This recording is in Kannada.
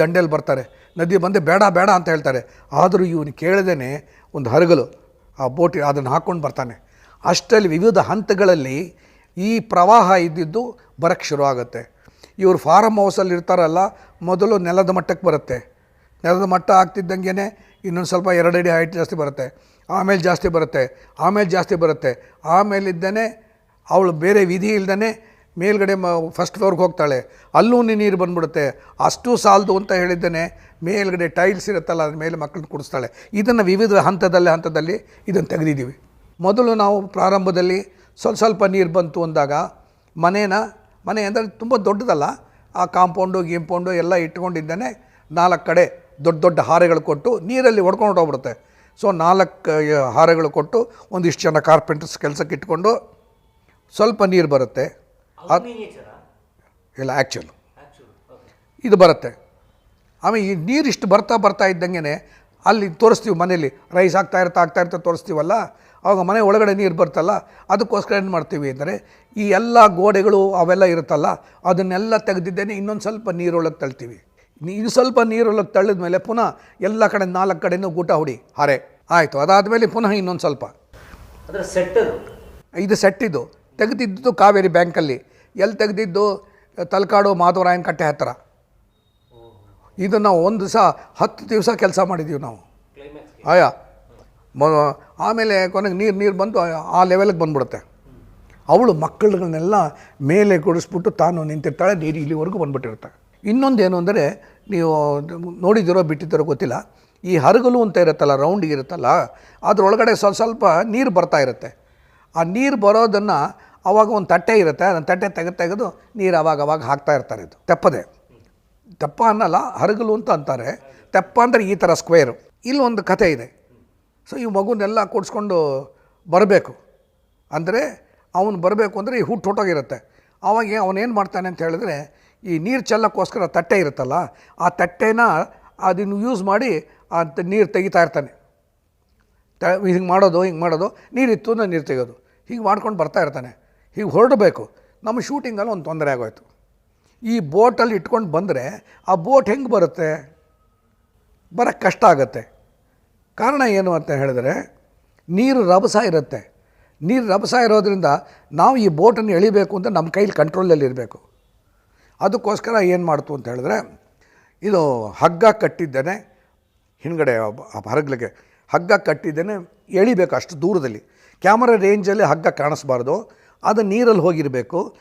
ದಂಡೆಯಲ್ಲಿ ಬರ್ತಾರೆ. ನದಿ ಬಂದೆ ಬೇಡ ಬೇಡ ಅಂತ ಹೇಳ್ತಾರೆ. ಆದರೂ ಇವನು ಕೇಳದೇ ಒಂದು ಹರಗಲು, ಆ ಬೋಟಿ ಅದನ್ನು ಹಾಕ್ಕೊಂಡು ಬರ್ತಾನೆ. ಅಷ್ಟರಲ್ಲಿ ವಿವಿಧ ಹಂತಗಳಲ್ಲಿ ಈ ಪ್ರವಾಹ ಇದ್ದಿದ್ದು ಬರಕ್ಕೆ ಶುರುವಾಗುತ್ತೆ ಇವರು ಫಾರಮ್ ಹೌಸಲ್ಲಿ ಇರ್ತಾರಲ್ಲ, ಮೊದಲು ನೆಲದ ಮಟ್ಟಕ್ಕೆ ಬರುತ್ತೆ. ನೆಲದ ಮಟ್ಟ ಆಗ್ತಿದ್ದಂಗೆ ಇನ್ನೊಂದು ಸ್ವಲ್ಪ ಎರಡಡಿ ಹೈಟ್ ಜಾಸ್ತಿ ಬರುತ್ತೆ. ಆಮೇಲೆ ಜಾಸ್ತಿ ಬರುತ್ತೆ, ಆಮೇಲೆ ಜಾಸ್ತಿ ಬರುತ್ತೆ. ಆಮೇಲಿದ್ದಾನೆ ಅವಳು ಬೇರೆ ವಿಧಿ ಇಲ್ದೇ ಮೇಲ್ಗಡೆ ಮ ಫಸ್ಟ್ ಫ್ಲೋರ್ಗೆ ಹೋಗ್ತಾಳೆ. ಅಲ್ಲೂ ನೀರು ಬಂದ್ಬಿಡುತ್ತೆ. ಅಷ್ಟು ಸಾಲದು ಅಂತ ಹೇಳಿದ್ದೇನೆ. ಮೇಲ್ಗಡೆ ಟೈಲ್ಸ್ ಇರುತ್ತಲ್ಲ, ಅದ್ರ ಮೇಲೆ ಮಕ್ಕಳನ್ನ ಕುಡಿಸ್ತಾಳೆ ಇದನ್ನು ವಿವಿಧ ಹಂತದಲ್ಲಿ ಹಂತದಲ್ಲಿ ಇದನ್ನು ತೆಗೆದಿದ್ದೀವಿ. ಮೊದಲು ನಾವು ಪ್ರಾರಂಭದಲ್ಲಿ ಸ್ವಲ್ಪ ಸ್ವಲ್ಪ ನೀರು ಬಂತು ಅಂದಾಗ ಮನೇನ, ಮನೆ ಅಂದರೆ ತುಂಬ ದೊಡ್ಡದಲ್ಲ. ಆ ಕಾಂಪೌಂಡು, ಗೀಂಪೌಂಡು ಎಲ್ಲ ಇಟ್ಕೊಂಡಿದ್ದೇನೆ. ನಾಲ್ಕು ಕಡೆ ದೊಡ್ಡ ದೊಡ್ಡ ಹಾರೆಗಳು ಕೊಟ್ಟು ನೀರಲ್ಲಿ ಹೊಡ್ಕೊಂಡು ಹೋಗ್ಬಿಡುತ್ತೆ. ಸೊ ನಾಲ್ಕು ಹಾರೆಗಳು ಕೊಟ್ಟು ಒಂದಿಷ್ಟು ಜನ ಕಾರ್ಪೆಂಟರ್ಸ್ ಕೆಲಸಕ್ಕೆ ಇಟ್ಕೊಂಡು ಸ್ವಲ್ಪ ನೀರು ಬರುತ್ತೆ. ಇಲ್ಲ ಆ್ಯಕ್ಚುಲ್ ಇದು ಬರುತ್ತೆ. ಆಮೇಲೆ ಈ ನೀರು ಇಷ್ಟು ಬರ್ತಾ ಬರ್ತಾ ಇದ್ದಂಗೆ ಅಲ್ಲಿ ತೋರಿಸ್ತೀವಿ ಮನೇಲಿ ರೈಸ್ ಆಗ್ತಾ ಇರ್ತಾ ಆಗ್ತಾ ಇರ್ತಾ ತೋರಿಸ್ತೀವಲ್ಲ? ಅವಾಗ ಮನೆ ಒಳಗಡೆ ನೀರು ಬರ್ತಲ್ಲ ಅದಕ್ಕೋಸ್ಕರ ಏನು ಮಾಡ್ತೀವಿ ಅಂದರೆ ಈ ಎಲ್ಲ ಗೋಡೆಗಳು ಅವೆಲ್ಲ ಇರುತ್ತಲ್ಲ ಅದನ್ನೆಲ್ಲ ತೆಗೆದಿದ್ದೇನೆ ಇನ್ನೊಂದು ಸ್ವಲ್ಪ ನೀರೊಳಗೆ ತಳ್ತೀವಿ. ಇನ್ನು ಸ್ವಲ್ಪ ನೀರೊಳಗೆ ತಳ್ಳಿದ ಮೇಲೆ ಪುನಃ ಎಲ್ಲ ಕಡೆ ನಾಲ್ಕು ಕಡೆನೂ ಗೂಟ ಹೊಡಿ ಹರೆ. ಆಯಿತು ಅದಾದಮೇಲೆ ಪುನಃ ಇನ್ನೊಂದು ಸ್ವಲ್ಪ. ಅದರ ಸೆಟ್ಟದು ಇದು ಸೆಟ್ಟಿದ್ದು ತೆಗೆದಿದ್ದು ಕಾವೇರಿ ಬ್ಯಾಂಕಲ್ಲಿ. ಎಲ್ಲಿ ತೆಗೆದಿದ್ದು? ತಲಕಾಡು ಮಾಧವರಾಯನ ಕಟ್ಟೆ ಹತ್ತಿರ. ಇದು ನಾವು ಒಂದು ದಿವಸ ಹತ್ತು ದಿವಸ ಕೆಲಸ ಮಾಡಿದ್ದೀವಿ ನಾವು. ಆಯಾ ಮ ಆಮೇಲೆ ಕೊನೆಗೆ ನೀರು ನೀರು ಬಂದು ಆ- ಲೆವೆಲ್ಗೆ ಬಂದ್ಬಿಡುತ್ತೆ. ಅವಳು ಮಕ್ಕಳುಗಳನ್ನೆಲ್ಲ ಮೇಲೆ ಕೊಡಿಸ್ಬಿಟ್ಟು ತಾನು ನಿಂತಿರ್ತಾಳೆ ನೀರು ಇಲ್ಲಿವರೆಗೂ ಬಂದುಬಿಟ್ಟಿರ್ತಾಳೆ ಇನ್ನೊಂದು ಏನು ಅಂದರೆ ನೀವು ನೋಡಿದಿರೋ ಬಿಟ್ಟಿದ್ದೀರೋ ಗೊತ್ತಿಲ್ಲ. ಈ ಹರಗಲು ಅಂತ ಇರುತ್ತಲ್ಲ ರೌಂಡಿಗೆ ಇರುತ್ತಲ್ಲ ಅದರೊಳಗಡೆ ಸ್ವಲ್ಪ ಸ್ವಲ್ಪ ನೀರು ಬರ್ತಾ ಇರುತ್ತೆ. ಆ ನೀರು ಬರೋದನ್ನು ಅವಾಗ ಒಂದು ತಟ್ಟೆ ಇರುತ್ತೆ, ಅದನ್ನು ತಟ್ಟೆ ತೆಗೆದು ತೆಗೆದು ನೀರು ಅವಾಗ ಅವಾಗ ಹಾಕ್ತಾ ಇರ್ತಾರೆ ಇದು. ತೆಪ್ಪದೆ. ತೆಪ್ಪ ಅನ್ನಲ್ಲ, ಹರಗಲು ಅಂತ ಅಂತಾರೆ. ತೆಪ್ಪ ಅಂದರೆ ಈ ಥರ ಸ್ಕ್ವೇರು ಇಲ್ಲಿ ಒಂದು ಕಥೆ ಇದೆ. ಸೊ ಈ ಮಗುನೆಲ್ಲ ಕೂಡಿಸ್ಕೊಂಡು ಬರಬೇಕು. ಅಂದರೆ ಅವನು ಬರಬೇಕು ಅಂದರೆ ಈ ಹುಟ್ಟು ಹೊಟ್ಟೋಗಿರುತ್ತೆ. ಅವಾಗ ಅವನೇನು ಮಾಡ್ತಾನೆ ಅಂತ ಹೇಳಿದ್ರೆ, ಈ ನೀರು ಚೆಲ್ಲಕ್ಕೋಸ್ಕರ ತಟ್ಟೆ ಇರುತ್ತಲ್ಲ, ಆ ತಟ್ಟೆನ ಅದನ್ನು ಯೂಸ್ ಮಾಡಿ ಆ ನೀರು ತೆಗಿತಾ ಇರ್ತಾನೆ. ತ ಹಿಂಗೆ ಮಾಡೋದು ಹಿಂಗೆ ಮಾಡೋದು ನೀರಿತ್ತು ಅಂದರೆ ನೀರು ತೆಗೆಯೋದು. ಹೀಗೆ ಮಾಡ್ಕೊಂಡು ಬರ್ತಾ ಇರ್ತಾನೆ. ಹೀಗೆ ಹೊರಡಬೇಕು. ನಮ್ಮ ಶೂಟಿಂಗಲ್ಲಿ ಒಂದು ತೊಂದರೆ ಆಗೋಯ್ತು. ಈ ಬೋಟಲ್ಲಿ ಇಟ್ಕೊಂಡು ಬಂದರೆ ಆ ಬೋಟ್ ಹೆಂಗೆ ಬರುತ್ತೆ? ಬರೋಕ್ಕೆ ಕಷ್ಟ ಆಗುತ್ತೆ. ಕಾರಣ ಏನು ಅಂತ ಹೇಳಿದ್ರೆ, ನೀರು ರಭಸ ಇರುತ್ತೆ. ನೀರು ರಭಸ ಇರೋದ್ರಿಂದ ನಾವು ಈ ಬೋಟನ್ನು ಎಳಿಬೇಕು ಅಂತ ನಮ್ಮ ಕೈಲಿ ಕಂಟ್ರೋಲಲ್ಲಿ ಇರಬೇಕು. ಅದಕ್ಕೋಸ್ಕರ ಏನು ಮಾಡ್ತು ಅಂತ ಹೇಳಿದ್ರೆ, ಇದು ಹಗ್ಗ ಕಟ್ಟಿದ್ದೇನೆ, ಹಿಂದ್ಗಡೆ ಹರಗ್ಲಿಗೆ ಹಗ್ಗ ಕಟ್ಟಿದ್ದೇನೆ, ಎಳಿಬೇಕು ಅಷ್ಟು ದೂರದಲ್ಲಿ. ಕ್ಯಾಮರಾ ರೇಂಜಲ್ಲಿ ಹಗ್ಗ ಕಾಣಿಸ್ಬಾರ್ದು. ಅದು ನೀರಲ್ಲಿ ಹೋಗಿರಬೇಕು.